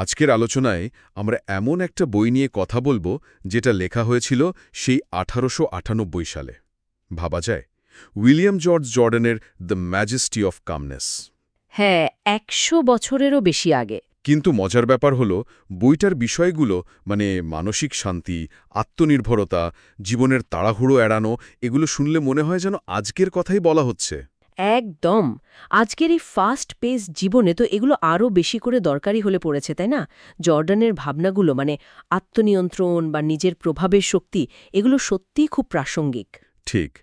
আজকের আলোচনায় আমরা এমন একটা বই নিয়ে কথা বলব যেটা লেখা হয়েছিল সেই আঠারোশো সালে। ভাবা যায় উইলিয়াম জর্জ জর্ডানের দ্য ম্যাজেস্টি অফ কামনেস। হ্যাঁ একশো বছরেরও বেশি আগে। কিন্তু মজার ব্যাপার হলো বইটার বিষয়গুলো মানে মানসিক শান্তি আত্মনির্ভরতা জীবনের তাড়াহুড়ো এড়ানো এগুলো শুনলে মনে হয় যেন আজকের কথাই বলা হচ্ছে। একদম। আজকের এই ফাস্ট পেস জীবনে তো এগুলো আরও বেশি করে দরকারি হলে পড়েছে তাই না? জর্ডানের ভাবনাগুলো মানে আত্মনিয়ন্ত্রণ বা নিজের প্রভাবের শক্তি এগুলো সত্যিই খুব প্রাসঙ্গিক। ঠিক।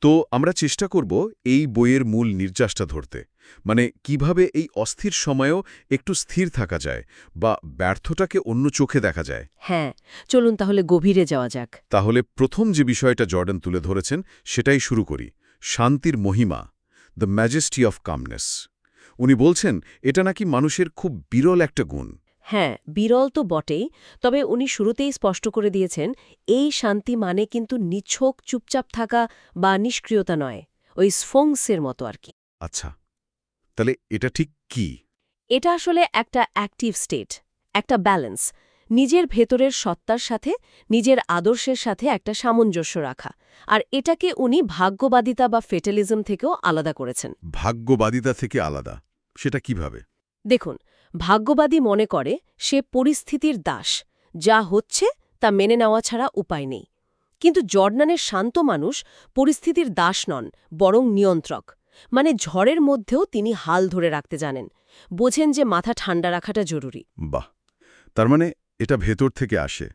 তো আমরা চেষ্টা করব এই বইয়ের মূল নির্যাসটা ধরতে। মানে কীভাবে এই অস্থির সময়েও একটু স্থির থাকা যায় বা ব্যর্থটাকে অন্য চোখে দেখা যায়। হ্যাঁ চলুন তাহলে গভীরে যাওয়া যাক। তাহলে প্রথম যে বিষয়টা জর্ডান তুলে ধরেছেন সেটাই শুরু করি। শান্তির মহিমা। দ্য ম্যাজেস্টি অফ কামনেস উনি বলছেন এটা নাকি মানুষের খুব বিরল একটা গুণ। হ্যাঁ বিরল তো বটেই তবে উনি শুরুতেই স্পষ্ট করে দিয়েছেন এই শান্তি মানে কিন্তু নিছক চুপচাপ থাকা বা নিষ্ক্রিয়তা নয় ওই স্ফোংসের মতো আর কি। আচ্ছা তাহলে এটা ঠিক কি? এটা আসলে একটা অ্যাক্টিভ স্টেট একটা ব্যালেন্স নিজের ভেতরের সত্তার সাথে নিজের আদর্শের সাথে একটা সামঞ্জস্য রাখা। আর এটাকে উনি ভাগ্যবাদিতা বা ফেটালিজম থেকেও আলাদা করেছেন। ভাগ্যবাদিতা থেকে আলাদা? সেটা কীভাবে? দেখুন ভাগ্যবাদী মনে করে সে পরিস্থিতির দাস। যা হচ্ছে তা মেনে নেওয়া ছাড়া উপায় নেই। কিন্তু জর্ডানের শান্ত মানুষ পরিস্থিতির দাস নন বরং নিয়ন্ত্রক। মানে ঝড়ের মধ্যেও তিনি হাল ধরে রাখতে জানেন। বোঝেন যে মাথা ঠান্ডা রাখাটা জরুরি। বাহ! তার মানে এটা ভেতর থেকে আসে।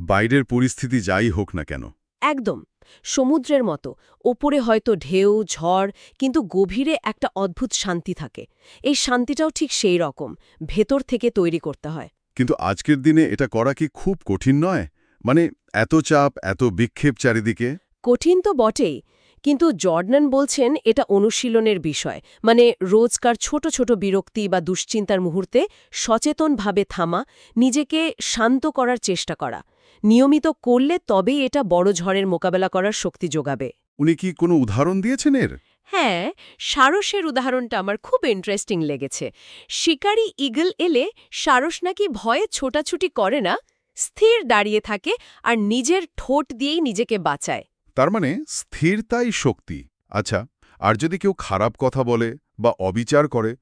বাইরের পরিস্থিতি যাই হোক না কেন। একদম। সমুদ্রের মতো। ওপরে হয়তো ঢেউ ঝড় কিন্তু গভীরে একটা অদ্ভুত শান্তি থাকে। এই শান্তিটাও ঠিক সেই রকম। ভেতর থেকে তৈরি করতে হয়। কিন্তু আজকের দিনে এটা করা কি খুব কঠিন নয়? মানে এত চাপ এত বিক্ষেপ চারিদিকে? কঠিন তো বটেই। কিন্তু জর্ডনান বলছেন এটা অনুশীলনের বিষয়। মানে রোজকার ছোট ছোট বিরক্তি বা দুশ্চিন্তার মুহূর্তে সচেতনভাবে থামা নিজেকে শান্ত করার চেষ্টা করা। নিয়মিত করলে তবেই এটা বড় ঝড়ের মোকাবেলা করার শক্তি যোগাবে। উনি কি কোনো উদাহরণ দিয়েছেন এর? হ্যাঁ সারসের উদাহরণটা আমার খুব ইন্টারেস্টিং লেগেছে। শিকারী ইগল এলে সারস নাকি ভয়ে ছোটাছুটি করে না স্থির দাঁড়িয়ে থাকে আর নিজের ঠোঁট দিয়েই নিজেকে বাঁচায়। তার মানে স্থিরতাই শক্তি। আচ্ছা আর যদি কেউ খারাপ কথা বলে বা অবিচার করে,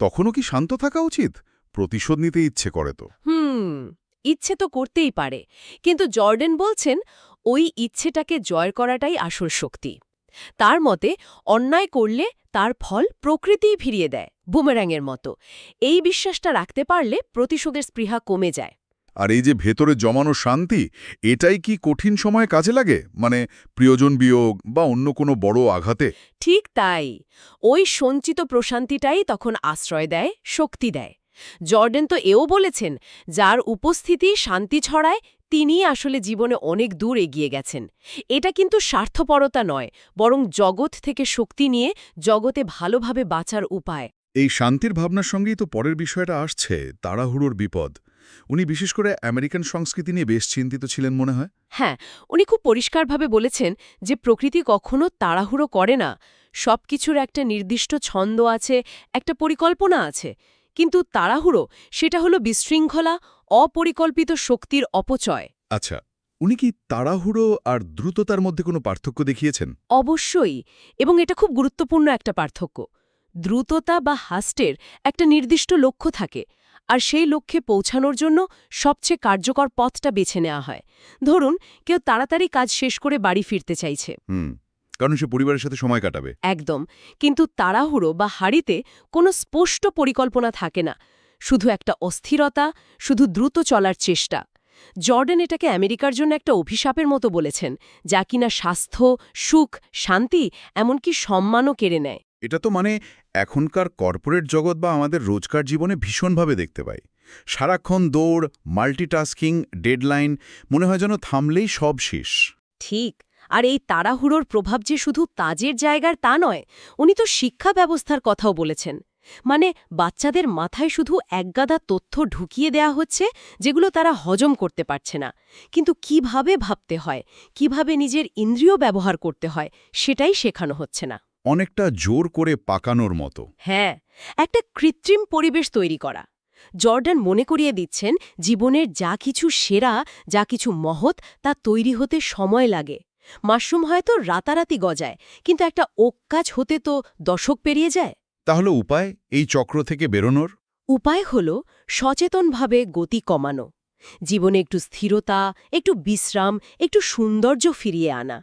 তখনও কি শান্ত থাকা উচিত? প্রতিশোধ নিতে ইচ্ছে করে তো। হুম, ইচ্ছে তো করতেই পারে। কিন্তু জর্ডেন বলছেন, ওই ইচ্ছেটাকে জয় করাটাই আসল শক্তি। তার মতে, অন্যায় করলে তার ফল প্রকৃতিই ফিরিয়ে দেয়, বুমেরাঙের মতো। এই বিশ্বাসটা রাখতে পারলে প্রতিশোধের স্পৃহা কমে যায়। আর এই যে ভেতরে জমানো শান্তি এটাই কি কঠিন সময়ে কাজে লাগে? মানে প্রিয়জন বিয়োগ বা অন্য কোনো বড় আঘাতে? ঠিক তাই। ওই সঞ্চিত প্রশান্তিটাই তখন আশ্রয় দেয় শক্তি দেয়। জর্ডেন তো এও বলেছেন যার উপস্থিতি শান্তি ছড়ায় তিনিই আসলে জীবনে অনেক দূর এগিয়ে গেছেন। এটা কিন্তু স্বার্থপরতা নয় বরং জগৎ থেকে শক্তি নিয়ে জগতে ভালোভাবে বাঁচার উপায়। এই শান্তির ভাবনার সঙ্গেই তো পরের বিষয়টা আসছে তাড়াহুড়োর বিপদ। উনি বিশেষ করে আমেরিকান সংস্কৃতি নিয়ে বেশ চিন্তিত ছিলেন মনে হয়। হ্যাঁ উনি খুব পরিষ্কারভাবে বলেছেন যে প্রকৃতি কখনো তাড়াহুড়ো করে না। সবকিছুর একটা নির্দিষ্ট ছন্দ আছে একটা পরিকল্পনা আছে। কিন্তু তাড়াহুড়ো সেটা হলো বিশৃঙ্খলা অপরিকল্পিত শক্তির অপচয়। আচ্ছা উনি কি তাড়াহুড়ো আর দ্রুততার মধ্যে কোনো পার্থক্য দেখিয়েছেন? অবশ্যই এবং এটা খুব গুরুত্বপূর্ণ একটা পার্থক্য। দ্রুততা বা হাস্টের একটা নির্দিষ্ট লক্ষ্য থাকে। আর সেই লক্ষ্যে পৌঁছানোর জন্য সবচেয়ে কার্যকর পথটা বেছে নেওয়া হয়। ধরুন কেউ তাড়াতাড়ি কাজ শেষ করে বাড়ি ফিরতে চাইছে। হুম কারণ সে পরিবারের সাথে সময় কাটাবে। একদম কিন্তু তাড়াহুড়ো বা হাড়িতে কোনো স্পষ্ট পরিকল্পনা থাকে না। শুধু একটা অস্থিরতা শুধু দ্রুত চলার চেষ্টা। জর্ডেন এটাকে আমেরিকার জন্য একটা অভিশাপের মতো বলেছেন যা কিনা স্বাস্থ্য সুখ শান্তি এমনকি সম্মানও কেড়ে নেয়। এটা তো মানে এখনকার কর্পোরেট জগৎ বা আমাদের রোজকার জীবনে ভীষণভাবে দেখতে পাই। সারাক্ষণ দৌড়, মাল্টিটাস্কিং, ডেডলাইন, মনে হয় যেন থামলেই সব শেষ। ঠিক, আর এই তাড়াহুড়োর প্রভাব যে শুধু তাজের জায়গার তা নয়, উনি তো শিক্ষা ব্যবস্থার কথাও বলেছেন। মানে বাচ্চাদের মাথায় শুধু একগাদা তথ্য ঢুকিয়ে দেয়া হচ্ছে যেগুলো তারা হজম করতে পারছে না। কিন্তু কীভাবে ভাবতে হয়, কীভাবে নিজের ইন্দ্রিয় ব্যবহার করতে হয়, সেটাই শেখানো হচ্ছে না। অনেকটা জোর করে পাকানোর মতো। হ্যাঁ একটা কৃত্রিম পরিবেশ তৈরি করা। জর্ডান মনে করিয়ে দিচ্ছেন জীবনের যা কিছু সেরা যা কিছু মহৎ তা তৈরি হতে সময় লাগে। মাশরুম হয়তো রাতারাতি গজায় কিন্তু একটা ওক গাছ হতে তো দশক পেরিয়ে যায়। তাহলে উপায় এই চক্র থেকে বেরোনোর? উপায় হল সচেতনভাবে গতি কমানো। জীবনে একটু স্থিরতা একটু বিশ্রাম একটু সৌন্দর্য ফিরিয়ে আনা।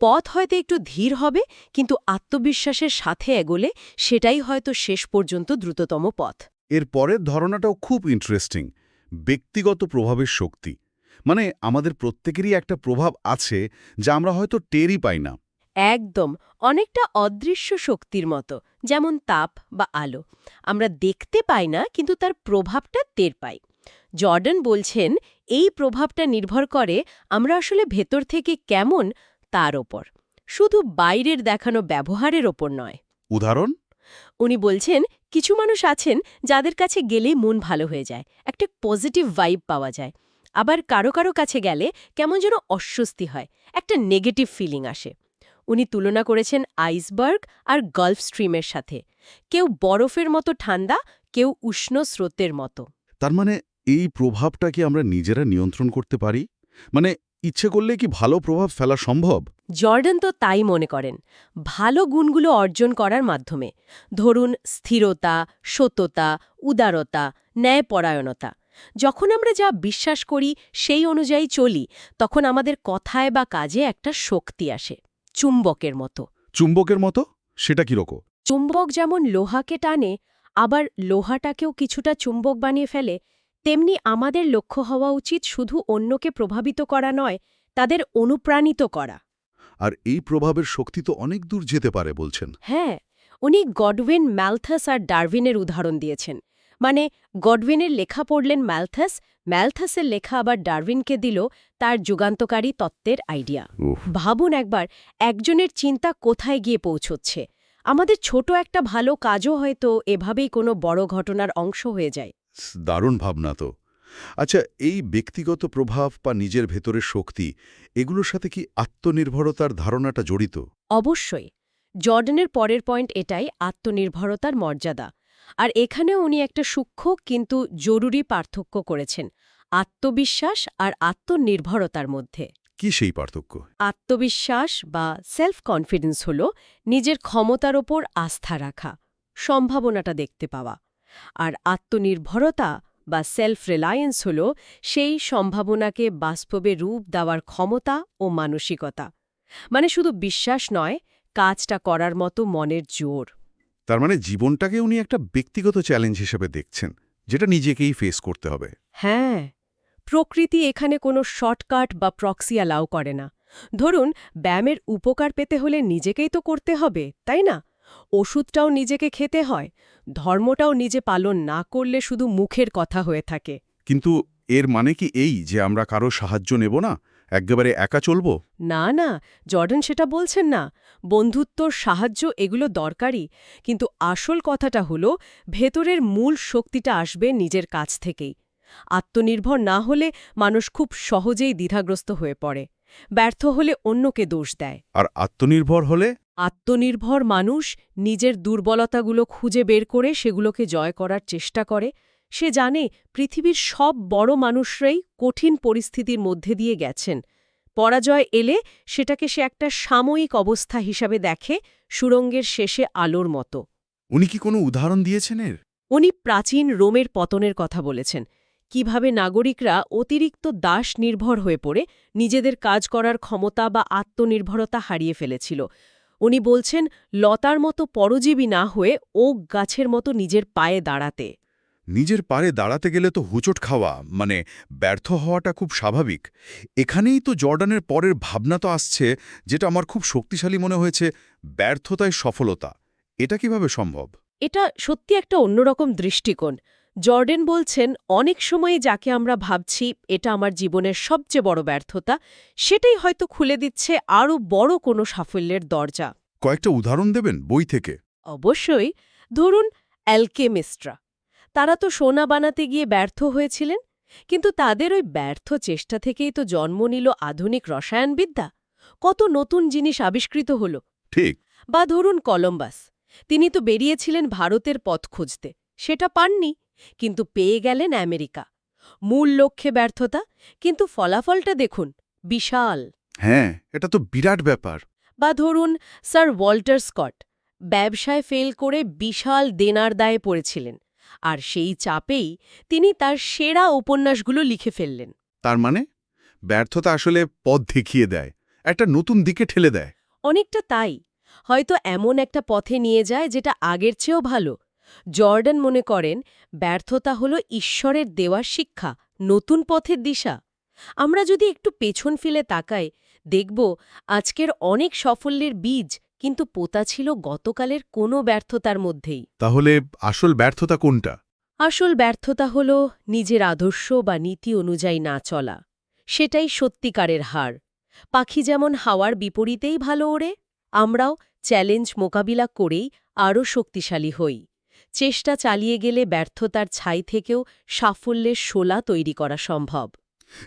পথ হয়তো একটু ধীর হবে কিন্তু আত্মবিশ্বাসের সাথে এগোলে সেটাই হয়তো শেষ পর্যন্ত দ্রুততম পথ। এর পরের ধারণাটাও খুব ইন্টারেস্টিং ব্যক্তিগত প্রভাবের শক্তি। মানে আমাদের প্রত্যেকেরই একটা প্রভাব আছে যা আমরা হয়তো টেরই পাই না। একদম অনেকটা অদৃশ্য শক্তির মতো যেমন তাপ বা আলো। আমরা দেখতে পাই না কিন্তু তার প্রভাবটা টের পাই। জর্ডান বলছেন এই প্রভাবটা নির্ভর করে আমরা আসলে ভেতর থেকে কেমন তার ওপর। শুধু বাইরের দেখানো ব্যবহারের ওপর নয়। উদাহরণ? উনি বলছেন কিছু মানুষ আছেন যাদের কাছে গেলেই মন ভালো হয়ে যায় একটা পজিটিভ ভাইব পাওয়া যায়। আবার কারও কারও কাছে গেলে কেমন যেন অস্বস্তি হয় একটা নেগেটিভ ফিলিং আসে। উনি তুলনা করেছেন আইসবার্গ আর গলফ স্ট্রিমের সাথে। কেউ বরফের মতো ঠান্ডা কেউ উষ্ণ স্রোতের মতো। তার মানে এই প্রভাবটাকে আমরা নিজেরা নিয়ন্ত্রণ করতে পারি? মানে ইচ্ছে করলে কি ভালো প্রভাব ফেলা সম্ভব? জর্ডান তো তাই মনে করেন ভালো গুণগুলো অর্জন করার মাধ্যমে। ধরুন স্থিরতা সততা উদারতা ন্যায়পরায়ণতা। যখন আমরা যা বিশ্বাস করি সেই অনুযায়ী চলি তখন আমাদের কথায় বা কাজে একটা শক্তি আসে চুম্বকের মতো। চুম্বকের মতো? সেটা কীরকম চুম্বক যেমন লোহাকে টানে আবার লোহাটাকেও কিছুটা চুম্বক বানিয়ে ফেলে তেমনি আমাদের লক্ষ্য হওয়া উচিত শুধু অন্যকে প্রভাবিত করা নয় তাদের অনুপ্রাণিত করা। আর এই প্রভাবের শক্তি তো অনেক দূর যেতে পারে বলছেন। হ্যাঁ উনি গডউইন ম্যালথাস আর ডারউইনের উদাহরণ দিয়েছেন। মানে গডউইনের লেখা পড়লেন ম্যালথাস ম্যালথাসের লেখা আবার ডারউইনকে দিল তার যুগান্তকারী তত্ত্বের আইডিয়া। ভাবুন একবার একজনের চিন্তা কোথায় গিয়ে পৌঁছচ্ছে? আমাদের ছোট একটা ভালো কাজও হয়তো এভাবেই কোনো বড় ঘটনার অংশ হয়ে যায়। দারুণ ভাবনা তো। আচ্ছা এই ব্যক্তিগত প্রভাব বা নিজের ভেতরের শক্তি এগুলোর সাথে কি আত্মনির্ভরতার ধারণাটা জড়িত? অবশ্যই। জর্ডানের পরের পয়েন্ট এটাই আত্মনির্ভরতার মর্যাদা। আর এখানেও উনি একটা সূক্ষ্ম কিন্তু জরুরি পার্থক্য করেছেন আত্মবিশ্বাস আর আত্মনির্ভরতার মধ্যে। কি সেই পার্থক্য? আত্মবিশ্বাস বা সেলফ কনফিডেন্স হল নিজের ক্ষমতার ওপর আস্থা রাখা সম্ভাবনাটা দেখতে পাওয়া। আর আত্মনির্ভরতা বা সেলফ রিলায়েন্স হল সেই সম্ভাবনাকে বাস্তবে রূপ দেওয়ার ক্ষমতা ও মানসিকতা। মানে শুধু বিশ্বাস নয় কাজটা করার মতো মনের জোর। তার মানে জীবনটাকে উনি একটা ব্যক্তিগত চ্যালেঞ্জ হিসেবে দেখছেন যেটা নিজেকেই ফেস করতে হবে। হ্যাঁ প্রকৃতি এখানে কোনো শর্টকাট বা প্রক্সি অ্যালাউ করে না। ধরুন ব্যায়ামের উপকার পেতে হলে নিজেকেই তো করতে হবে তাই না? ওষুধটাও নিজেকে খেতে হয়। ধর্মটাও নিজে পালন না করলে শুধু মুখের কথা হয়ে থাকে। কিন্তু এর মানে কি এই যে আমরা কারও সাহায্য নেব না? একেবারে একা চলব? না না জর্ডন সেটা বলছেন না। বন্ধুত্বর সাহায্য এগুলো দরকারি কিন্তু আসল কথাটা হলো ভেতরের মূল শক্তিটা আসবে নিজের কাছ থেকেই। আত্মনির্ভর না হলে মানুষ খুব সহজেই দ্বিধাগ্রস্ত হয়ে পড়ে ব্যর্থ হলে অন্যকে দোষ দেয়। আর আত্মনির্ভর হলে? আত্মনির্ভর মানুষ নিজের দুর্বলতাগুলো খুঁজে বের করে সেগুলোকে জয় করার চেষ্টা করে। সে জানে পৃথিবীর সব বড় মানুষরাই কঠিন পরিস্থিতির মধ্যে দিয়ে গেছেন। পরাজয় এলে সেটাকে সে একটা সাময়িক অবস্থা হিসাবে দেখে সুরঙ্গের শেষে আলোর মতো। উনি কি কোনো উদাহরণ দিয়েছেন এর? উনি প্রাচীন রোমের পতনের কথা বলেছেন। কীভাবে নাগরিকরা অতিরিক্ত দাস নির্ভর হয়ে পড়ে নিজেদের কাজ করার ক্ষমতা বা আত্মনির্ভরতা হারিয়ে ফেলেছিল। উনি বলছেন লতার মতো পরজীবী না হয়ে ওক গাছের মতো নিজের পায়ে দাঁড়াতে। নিজের পারে দাঁড়াতে গেলে তো হুচট খাওয়া মানে ব্যর্থ হওয়াটা খুব স্বাভাবিক। এখানেই তো জর্ডানের পরের ভাবনা তো আসছে যেটা আমার খুব শক্তিশালী মনে হয়েছে ব্যর্থতায় সফলতা। এটা কীভাবে সম্ভব? এটা সত্যি একটা অন্যরকম দৃষ্টিকোণ। জর্ডেন বলছেন অনেক সময়ে যাকে আমরা ভাবছি এটা আমার জীবনের সবচেয়ে বড় ব্যর্থতা সেটাই হয়তো খুলে দিচ্ছে আরও বড় কোনো সাফল্যের দরজা। কয়েকটা উদাহরণ দেবেন বই থেকে? অবশ্যই। ধরুন অ্যালকেমিস্টরা। তারা তো সোনা বানাতে গিয়ে ব্যর্থ হয়েছিলেন কিন্তু তাদের ওই ব্যর্থ চেষ্টা থেকেই তো জন্ম নিল আধুনিক রসায়নবিদ্যা। কত নতুন জিনিস আবিষ্কৃত হল। ঠিক। বা ধরুন কলম্বাস। তিনি তো বেরিয়েছিলেন ভারতের পথ খুঁজতে। সেটা পাননি। কিন্তু পেয়ে গেলেন আমেরিকা। মূল লক্ষ্যে ব্যর্থতা কিন্তু ফলাফলটা দেখুন বিশাল। হ্যাঁ এটা তো বিরাট ব্যাপার। বা ধরুন স্যার ওয়াল্টার স্কট ব্যবসায় ফেল করে বিশাল দেনার দায়ে পড়েছিলেন আর সেই চাপেই তিনি তার সেরা উপন্যাসগুলো লিখে ফেললেন। তার মানে? ব্যর্থতা আসলে পথ দেখিয়ে দেয় একটা নতুন দিকে ঠেলে দেয়। অনেকটা তাই। হয়তো এমন একটা পথে নিয়ে যায় যেটা আগের চেয়েও ভালো জর্ডান মনে করেন ব্যর্থতা হল ঈশ্বরের দেওয়া শিক্ষা নতুন পথের দিশা। আমরা যদি একটু পেছন ফেলে তাকাই দেখব আজকের অনেক সাফল্যের বীজ কিন্তু পোতা ছিল গতকালের কোনো ব্যর্থতার মধ্যেই। তাহলে আসল ব্যর্থতা কোনটা? আসল ব্যর্থতা হল নিজের আদর্শ বা নীতি অনুযায়ী না চলা। সেটাই সত্যিকারের হার। পাখি যেমন হাওয়ার বিপরীতেই ভালো ওড়ে আমরাও চ্যালেঞ্জ মোকাবিলা করেই আরও শক্তিশালী হই। চেষ্টা চালিয়ে গেলে ব্যর্থতার ছাই থেকেও সাফল্যের শোলা তৈরি করা সম্ভব।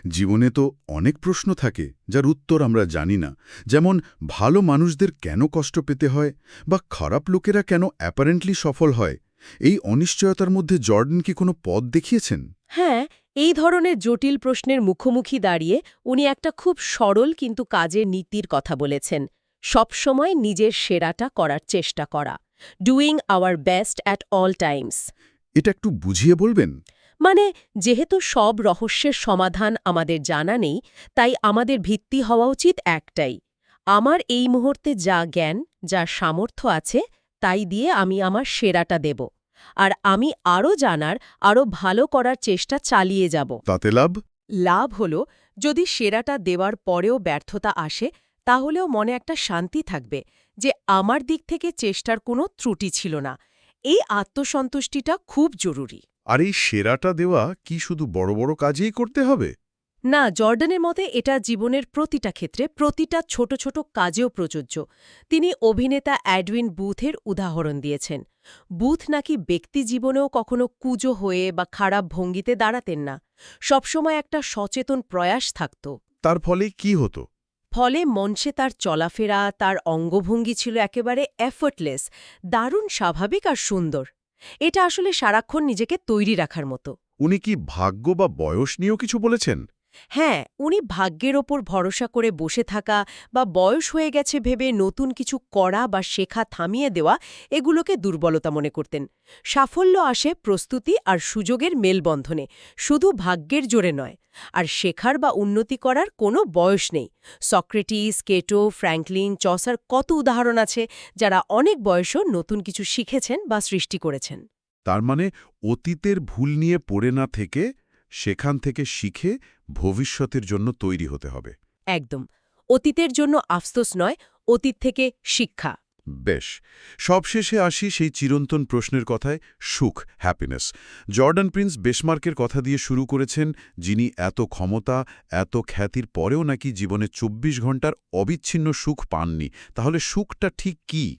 জীবনে তো অনেক প্রশ্ন থাকে যার উত্তর আমরা জানি না। যেমন ভালো মানুষদের কেন কষ্ট পেতে হয় বা খারাপ লোকেরা কেন অ্যাপারেন্টলি সফল হয়? এই অনিশ্চয়তার মধ্যে জর্ডন কি কোনো পথ দেখিয়েছেন? হ্যাঁ এই ধরনের জটিল প্রশ্নের মুখোমুখি দাঁড়িয়ে উনি একটা খুব সরল কিন্তু কাজের নীতির কথা বলেছেন। সবসময় নিজের সেরাটা করার চেষ্টা করা। Doing our best at all times এটা একটু বুঝিয়ে বলবেন? মানে যেহেতু সব রহস্যের সমাধান আমাদের জানা নেই তাই আমাদের ভিত্তি হওয়া উচিত একটাই। আমার এই মুহূর্তে যা জ্ঞান যা সামর্থ্য আছে তাই দিয়ে আমি আমার সেরাটা দেব। আর আমি আরও জানার আরও ভালো করার চেষ্টা চালিয়ে যাব। তাতে লাভ? লাভ হল যদি সেরাটা দেওয়ার পরেও ব্যর্থতা আসে তাহলেও মনে একটা শান্তি থাকবে। যে আমার দিক থেকে চেষ্টার কোনো ত্রুটি ছিল না। এই আত্মসন্তুষ্টিটা খুব জরুরি। আর এই সেরাটা দেওয়া কি শুধু বড় বড় কাজেই করতে হবে? না জর্ডানের মতে এটা জীবনের প্রতিটা ক্ষেত্রে প্রতিটা ছোট ছোট কাজেও প্রযোজ্য। তিনি অভিনেতা অ্যাডউইন বুথের উদাহরণ দিয়েছেন। বুথ নাকি ব্যক্তি জীবনেও কখনো কুজো হয়ে বা খারাপ ভঙ্গিতে দাঁড়াতেন না। সবসময় একটা সচেতন প্রয়াস থাকত। তার ফলে কি হতো? ফলে মঞ্চে তার চলাফেরা, তার অঙ্গভঙ্গি ছিল একেবারে এফর্টলেস দারুণ স্বাভাবিক আর সুন্দর। এটা আসলে সারাক্ষণ নিজেকে তৈরি রাখার মতো। উনি কি ভাগ্য বা বয়স নিয়েও কিছু বলেছেন? হ্যাঁ উনি ভাগ্যের ওপর ভরসা করে বসে থাকা বা বয়স হয়ে গেছে ভেবে নতুন কিছু করা বা শেখা থামিয়ে দেওয়া এগুলোকে দুর্বলতা মনে করতেন। সাফল্য আসে প্রস্তুতি আর সুযোগের মেলবন্ধনে, শুধু ভাগ্যের জোরে নয়। আর শেখার বা উন্নতি করার কোনো বয়স নেই। সক্রেটিস, কেটো, ফ্র্যাঙ্কলিন, চসার কত উদাহরণ আছে যারা অনেক বয়সও নতুন কিছু শিখেছেন বা সৃষ্টি করেছেন। তার মানে অতীতের ভুল নিয়ে পড়ে না থেকে, সেখান থেকে শিখে ভবিষ্যতের জন্য তৈরি হতে হবে। একদম। অতীতের জন্য আফসোস নয় অতীত থেকে শিক্ষা। বেশ। সবশেষে আসি সেই চিরন্তন প্রশ্নের কথায় সুখ হ্যাপিনেস জর্ডান প্রিন্স বেশমার্কের কথা দিয়ে শুরু করেছেন যিনি এত ক্ষমতা এত খ্যাতির পরেও নাকি জীবনে ২৪ ঘণ্টার অবিচ্ছিন্ন সুখ পাননি। তাহলে সুখটা ঠিক কি?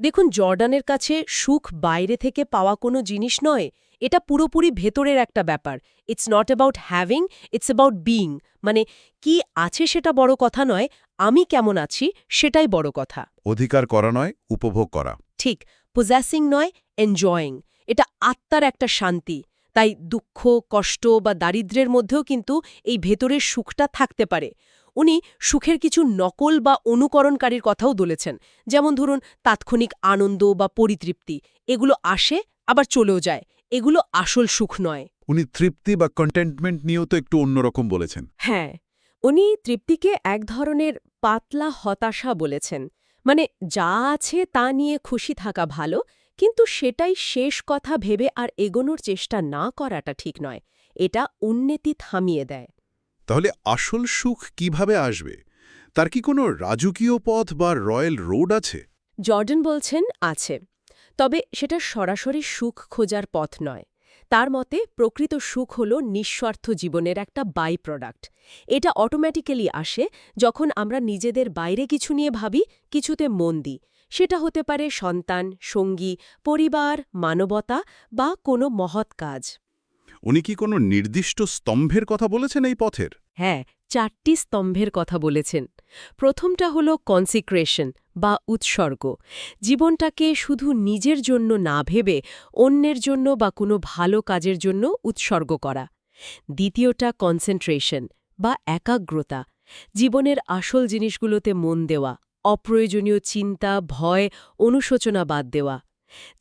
দেখুন জর্ডানের কাছে সুখ বাইরে থেকে পাওয়া কোনো জিনিস নয় এটা পুরোপুরি ভেতরের একটা ব্যাপার। It's not about having it's about being মানে কি আছে সেটা বড় কথা নয় আমি কেমন আছি সেটাই বড় কথা। অধিকার করা নয় উপভোগ করা। ঠিক পজেসিং নয় এনজয়িং এটা আত্মার একটা শান্তি। তাই দুঃখ কষ্ট বা দারিদ্র্যের মধ্যেও কিন্তু এই ভেতরের সুখটা থাকতে পারে। উনি সুখের কিছু নকল বা অনুকরণকারীর কথাও বলেছেন। যেমন ধরুন তাৎক্ষণিক আনন্দ বা পরিতৃপ্তি। এগুলো আসে আবার চলেও যায়। এগুলো আসল সুখ নয়। উনি তৃপ্তি বা কন্টেন্টমেন্ট নিয়েও তো একটু অন্যরকম বলেছেন। হ্যাঁ উনি তৃপ্তিকে এক ধরনের পাতলা হতাশা বলেছেন। মানে যা আছে তা নিয়ে খুশি থাকা ভালো কিন্তু সেটাই শেষ কথা ভেবে আর এগোনোর চেষ্টা না করাটা ঠিক নয়। এটা উন্নতি থামিয়ে দেয়। তাহলে আসল সুখ কীভাবে আসবে? তার কি কোনো রাজকীয় পথ বা রয়্যাল রোড আছে? জর্ডন বলছেন আছে। তবে সেটা সরাসরি সুখ খোঁজার পথ নয়। তার মতে প্রকৃত সুখ হল নিঃস্বার্থ জীবনের একটা বাই প্রোডাক্ট এটা অটোম্যাটিক্যালি আসে যখন আমরা নিজেদের বাইরে কিছু নিয়ে ভাবি কিছুতে মন দিই। সেটা হতে পারে সন্তান সঙ্গী পরিবার মানবতা বা কোনো মহৎ কাজ। উনি কি কোনো নির্দিষ্ট স্তম্ভের কথা বলেছেন এই পথের? হ্যাঁ চারটি স্তম্ভের কথা বলেছেন। প্রথমটা হল কনসিক্রেশন বা উৎসর্গ। জীবনটাকে শুধু নিজের জন্য না ভেবে অন্যের জন্য বা কোনো ভালো কাজের জন্য উৎসর্গ করা। দ্বিতীয়টা কনসেন্ট্রেশন বা একাগ্রতা। জীবনের আসল জিনিসগুলোতে মন দেওয়া, অপ্রয়োজনীয় চিন্তা, ভয়, অনুশোচনা বাদ দেওয়া।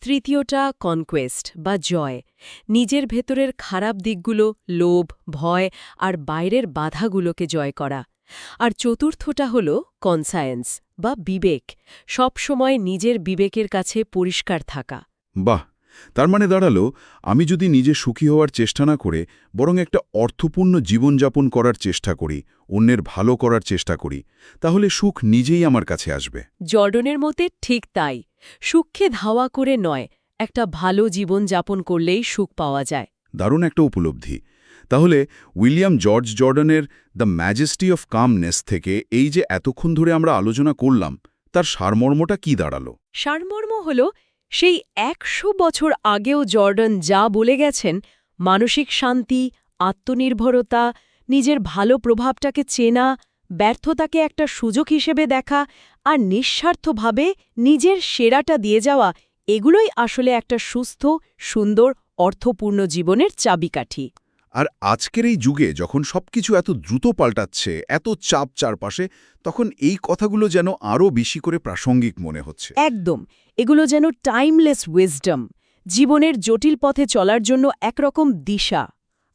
তৃতীয়টা কনকোয়েস্ট বা জয়। নিজের ভেতরের খারাপ দিকগুলো, লোভ, ভয় আর বাইরের বাধাগুলোকে জয় করা। আর চতুর্থটা হল কনসায়েন্স বা বিবেক সবসময় নিজের বিবেকের কাছে পরিষ্কার থাকা। বাহ! তার মানে দাঁড়াল আমি যদি নিজে সুখী হওয়ার চেষ্টা না করে বরং একটা অর্থপূর্ণ জীবনযাপন করার চেষ্টা করি অন্যের ভালো করার চেষ্টা করি তাহলে সুখ নিজেই আমার কাছে আসবে। জর্ডনের মতে ঠিক তাই। সুখে ধাওয়া করে নয় একটা ভালো জীবন যাপন করলেই সুখ পাওয়া যায়। দারুণ একটা উপলব্ধি। তাহলে উইলিয়াম জর্জ জর্ডনের দ্য ম্যাজেস্টি অফ কামনেস থেকে এই যে এতক্ষণ ধরে আমরা আলোচনা করলাম, তার সারমর্মটা কি দাঁড়াল? সারমর্ম হল, সেই একশো বছর আগেও জর্ডন যা বলে গেছেন, মানসিক শান্তি, আত্মনির্ভরতা, নিজের ভালো প্রভাবটাকে চেনা, ব্যর্থতাকে একটা সুযোগ হিসেবে দেখা, আর নিঃস্বার্থভাবে নিজের সেরাটা দিয়ে যাওয়া, এগুলোই আসলে একটা সুস্থ, সুন্দর, অর্থপূর্ণ জীবনের চাবিকাঠি। আর আজকের এই যুগে যখন সবকিছু এত দ্রুত পাল্টাচ্ছে, এত চাপ চারপাশে, তখন এই কথাগুলো যেন আরও বেশি করে প্রাসঙ্গিক মনে হচ্ছে। একদম। এগুলো যেন টাইমলেস উইজডম জীবনের জটিল পথে চলার জন্য একরকম দিশা।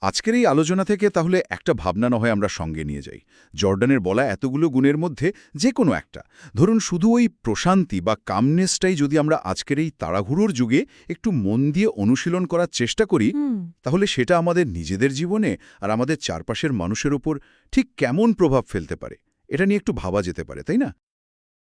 আজকের এই আলোচনা থেকে তাহলে একটা ভাবনা না হয় আমরা সঙ্গে নিয়ে যাই। জর্ডানের বলা এতগুলো গুণের মধ্যে যে কোনো একটা। ধরুন শুধু ওই প্রশান্তি বা কামনেসটাই যদি আমরা আজকের এই তাড়াহুড়োর যুগে একটু মন দিয়ে অনুশীলন করার চেষ্টা করি তাহলে সেটা আমাদের নিজেদের জীবনে আর আমাদের চারপাশের মানুষের ওপর ঠিক কেমন প্রভাব ফেলতে পারে? এটা নিয়ে একটু ভাবা যেতে পারে তাই না?